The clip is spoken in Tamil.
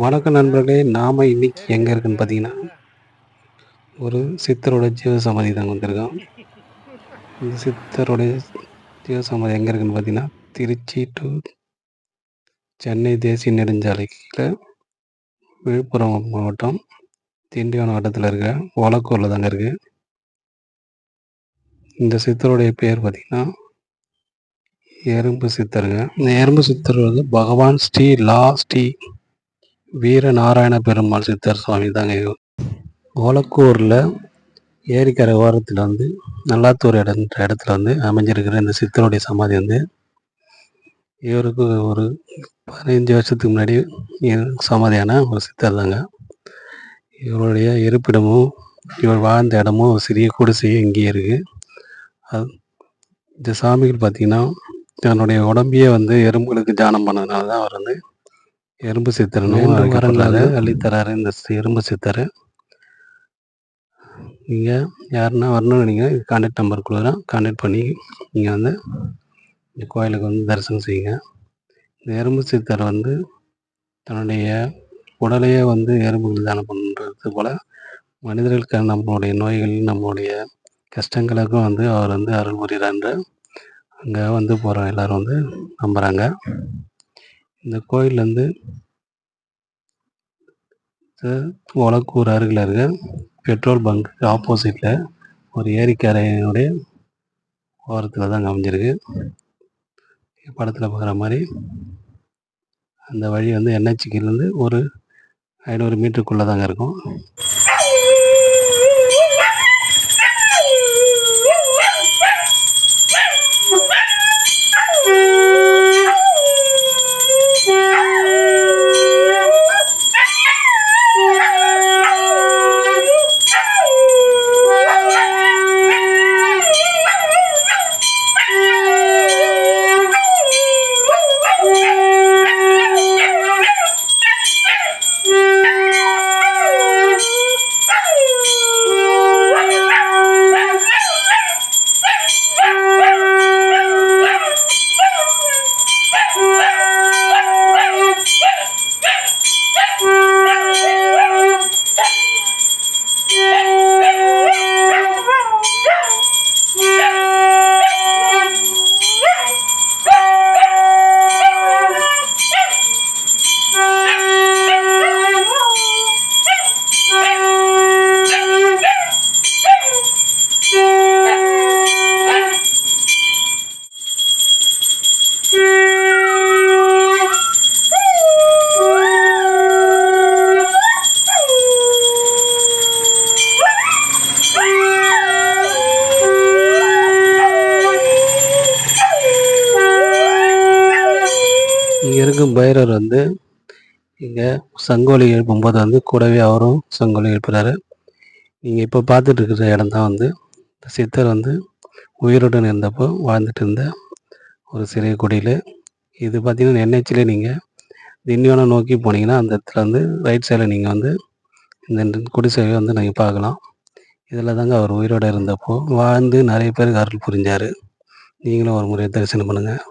வணக்கம் நண்பர்களே நாம் இன்னைக்கு எங்கே இருக்குன்னு பார்த்தீங்கன்னா ஒரு சித்தரோட ஜீவ சமாதி தாங்க வந்திருக்கோம். இந்த சித்தரோட ஜீவ சமாதி எங்கே இருக்குன்னு பார்த்தீங்கன்னா திருச்சி டு சென்னை தேசிய நெடுஞ்சாலையில் விழுப்புரம் மாவட்டம் திண்டிவனம் வட்டத்தில் இருக்க ஒலக்கூரில் தாங்க இருக்குது இந்த சித்தருடைய பேர் பார்த்திங்கன்னா எறும்பு சித்தருங்க. இந்த எறும்பு சித்தர் வந்து பகவான் ஸ்ரீ லா ஸ்ரீ வீர நாராயண பெருமாள் சித்தர் சுவாமி தாங்க ஓலக்கூரில் ஏரிக்கரை ஓரத்தில் வந்து நல்லாத்தூர் இடன்ற இடத்துல வந்து அமைஞ்சிருக்கிற இந்த சித்தருடைய சமாதி வந்து இவருக்கு ஒரு பதினஞ்சு வருஷத்துக்கு முன்னாடி சமாதியான ஒரு சித்தர் தாங்க. இவருடைய இருப்பிடமும் இவர் வாழ்ந்த இடமும் ஒரு சிறிய குடிசையும் இங்கேயே இருக்குது அது இந்த சாமிகள் பார்த்தீங்கன்னா தன்னுடைய உடம்பையே வந்து எறும்புகளுக்கு தியானம் பண்ணதுனால தான் அவர் வந்து எறும்பு சித்தர்னு வரங்களாக அள்ளித்தராரு இந்த எறும்பு சித்தர். நீங்கள் யாருன்னா வரணும்னு நீங்கள் கான்டாக்ட் நம்பர் கொடுக்குறோம் கான்டாக்ட் பண்ணி நீங்கள் வந்து இந்த கோயிலுக்கு வந்து தரிசனம் செய்யுங்க. இந்த எறும்பு சித்தர் வந்து தன்னுடைய உடலையே வந்து எறும்புகள் தானம் பண்ணுறது போல் மனிதர்களுக்கு நம்மளுடைய நோய்கள் நம்மளுடைய கஷ்டங்களுக்கும் வந்து அவர் வந்து அருள் புரிகிறான்ற அங்கே வந்து போகிற எல்லாரும் வந்து நம்புகிறாங்க இந்த கோயில் வந்து ஒலக்கூர் அருகில் இருக்க பெட்ரோல் பங்க்கு ஆப்போசிட்டில் ஒரு ஏரிக்கரையினுடைய ஓரத்தில் தாங்க அமைஞ்சிருக்கு. படத்தில் பார்க்குற மாதிரி அந்த வழி வந்து என்ஹெச்சிக்கிலேருந்து ஒரு ஐநூறு மீட்டருக்குள்ளே தாங்க இருக்கும். இருக்கும் பைரவர் வந்து இங்கே சங்கோலி எழுப்பும்போது வந்து கூடவே அவரும் சங்கோலி எழுப்புறாரு. நீங்கள் இப்போ பார்த்துட்டு இருக்கிற இடம் தான் வந்து சித்தர் வந்து உயிருடன் இருந்தப்போ வாழ்ந்துட்டு இருந்த ஒரு சிறிய குடியில் இது பார்த்தீங்கன்னா என்ஹெச்சில் நீங்கள் திண்டிவனம் நோக்கி போனீங்கன்னா அந்த இடத்துல வந்து ரைட் சைடில் நீங்கள் வந்து இந்த குடிசையை வந்து நீங்கள் பார்க்கலாம். இதில் தாங்க அவர் உயிரோடு இருந்தப்போ வாழ்ந்து நிறைய பேருக்கு அருள் புரிஞ்சார். நீங்களும் ஒரு முறை தரிசனம் பண்ணுங்கள்